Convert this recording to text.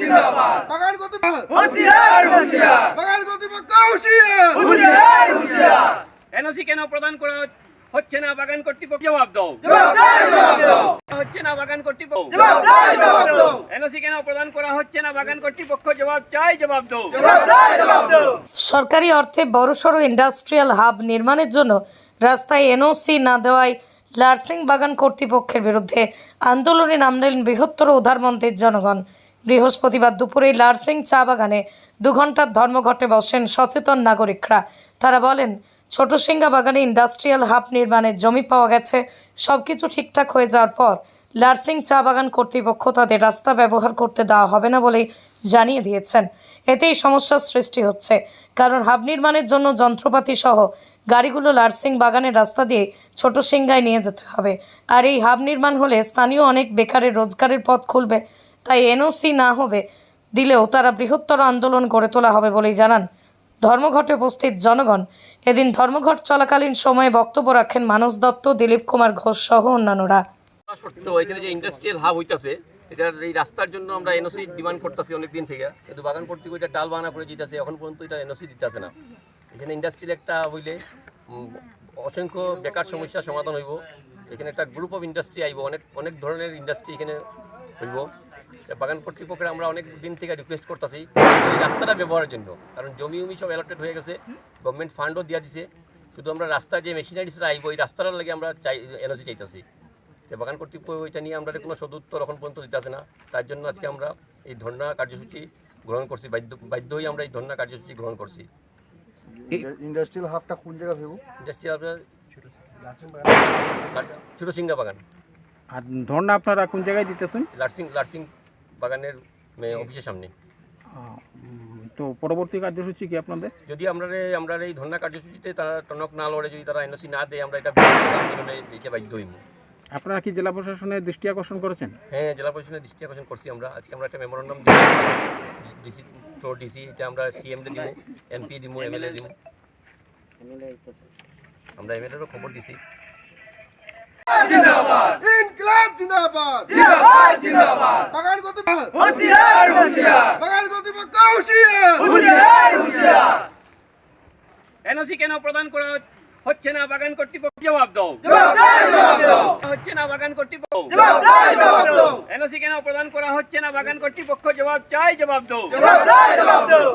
জিন্দাবাদ বাগান কর্তৃপক্ষ। হুঁশিয়ার হুঁশিয়ার। বাগান কর্তৃপক্ষ হুঁশিয়ার। হুঁশিয়ার হুঁশিয়ার। এনওসি কেন প্রদান করা হচ্ছে না বাগান কর্তৃপক্ষ? জবাব দাও। জবাব দাও জবাব দাও হচ্ছে না বাগান কর্তৃপক্ষ? জবাব দাও জবাব দাও এনওসি কেন প্রদান করা হচ্ছে না বাগান কর্তৃপক্ষ? জবাব চাই জবাব দাও। জবাব দাও জবাব দাও। সরকারি অর্থে বড়সড় ইন্ডাস্ট্রিয়াল হাব নির্মাণের জন্য রাস্তায় এনওসি না দেওয়ায় লার্সিং বাগান কর্তৃপক্ষের বিরুদ্ধে আন্দোলনে নাম নামলেন বৃহত্তর উদারমন্তের জনগণ। বৃহস্পতিবার দুপুরে লার্সিং চা বাগানে দু ঘণ্টার ধর্মঘটে বসেন সচেতন নাগরিকরা। তারা বলেন, ছোট সিঙ্গা বাগানে ইন্ডাস্ট্রিয়াল হাব নির্মাণের জমি পাওয়া গেছে সব কিছু ঠিকঠাক হয়ে যাওয়ার পর লার্সিং চা বাগান কর্তৃপক্ষ তাদের রাস্তা ব্যবহার করতে দেওয়া হবে না বলেই জানিয়ে দিয়েছেন। এতেই সমস্যার সৃষ্টি হচ্ছে। কারণ হাব নির্মাণের জন্য যন্ত্রপাতি সহ গাড়িগুলো লার্সিং বাগানের রাস্তা দিয়ে ছোট সিংগায় নিয়ে যেতে হবে। আর এই হাব নির্মাণ হলে স্থানীয় অনেক বেকারের রোজগারের পথ খুলবে। তাই এনওসি না হবে দিলেও তারা বৃহত্তর আন্দোলন গড়ে তোলা হবে বলেই জানান। ধর্মঘটে উপস্থিত জনগণ। এদিন ধর্মঘট চলাকালীন সময়ে বক্তব্য রাখেন মানস দত্ত, দিলীপ কুমার ঘোষ সহ অন্যান্যরা। সত্য এখানে যে ইন্ডাস্ট্রিয়াল হাব হইতাছে, এটার এই রাস্তার জন্য আমরা এনওসি ডিমান্ড করতেছি অনেক দিন থেকে। কিন্তু বাগান কর্তৃপক্ষ এটা ডাল বানা করে দিতেছে, এখন পর্যন্ত এটা এনওসি দিতেছে না। এখানে ইন্ডাস্ট্রিয়াল একটা হইলে অসংখ্য বেকার সমস্যার সমাধান হইব। এখানে একটা গ্রুপ অফ ইন্ডাস্ট্রি আইব, অনেক অনেক ধরনের ইন্ডাস্ট্রি এখানে হইব। বাগান কর্তৃপক্ষের আমরা অনেক দিন থেকে রিকোয়েস্ট করতেছি এই রাস্তাটা ব্যবহারের জন্য। কারণ জমি উমি সব অ্যালটেড হয়ে গেছে গভর্নমেন্ট ফান্ডও দিয়া দিছে। শুধু আমরা রাস্তা যে মেশিনারিসরা আইব, এই রাস্তাটার লাগে আমরা চাই এনওসি চাইতেছি। তো বাগান কর্তৃপক্ষ ওইটা নিয়ে আমরা কোনো সদুত্তর এখন পর্যন্ত দিতে দিতেছে না। তার জন্য আজকে আমরা এই ধর্ণা কার্যসূচি গ্রহণ করছি বাধ্য বাধ্য হয়ে আমরা এই ধর্ণা কার্যসূচি গ্রহণ করছি। ইন্ডাস্ট্রিয়াল হাবটা কোন জায়গা ভেবো? ইন্ডাস্ট্রি আপনার ছোট সিংহা বাগান। আর ধর্ণা আপনারা কোন জায়গায় দিতেছেন? লার্সিং লার্সিং বাগানের মে- অফিসের সামনে। তো পরবর্তী কার্যসূচি কি আপনাদের? যদি আমরা আমরা এই ধর্ণা কার্যসূচিতে তারা টনক না লড়ে যদি তারা এনওসি না দেয় আমরা এটা আন্দোলনে এটা বাধ্য হইব আপনারা কি জেলা প্রশাসনের দৃষ্টি আকর্ষণ করেছেন? হ্যাঁ জেলা প্রশাসনের দৃষ্টি আকর্ষণ করছি আমরা। আজকে আমরা একটা মেমোরান্ডাম ডিসি তো ডিসি এটা আমরা সিএম দিব এমপি দিব এমএলএ দিব আমরা এমএলএরও খবর দিছি। জিন্দাবাদ! ইনকলাব জিন্দাবাদ! জিন্দাবাদ জিন্দাবাদ! বাগান কর্তৃপক্ষ! হুঁশিয়ার হুঁশিয়ার! বাগান কর্তৃপক্ষ হুঁশিয়ার! হুঁশিয়ার হুঁশিয়ার! এনওসি কেন প্রদান করা হচ্ছে না? বাগান কর্তৃপক্ষ জবাব দাও। জবাব দাও জবাব দাও। হচ্ছে না বাগান কর্তৃপক্ষ? এনওসি কেন প্রদান করা হচ্ছে না বাগান কর্তৃপক্ষ। জবাব চাই জবাব দৌ জবাব দাও।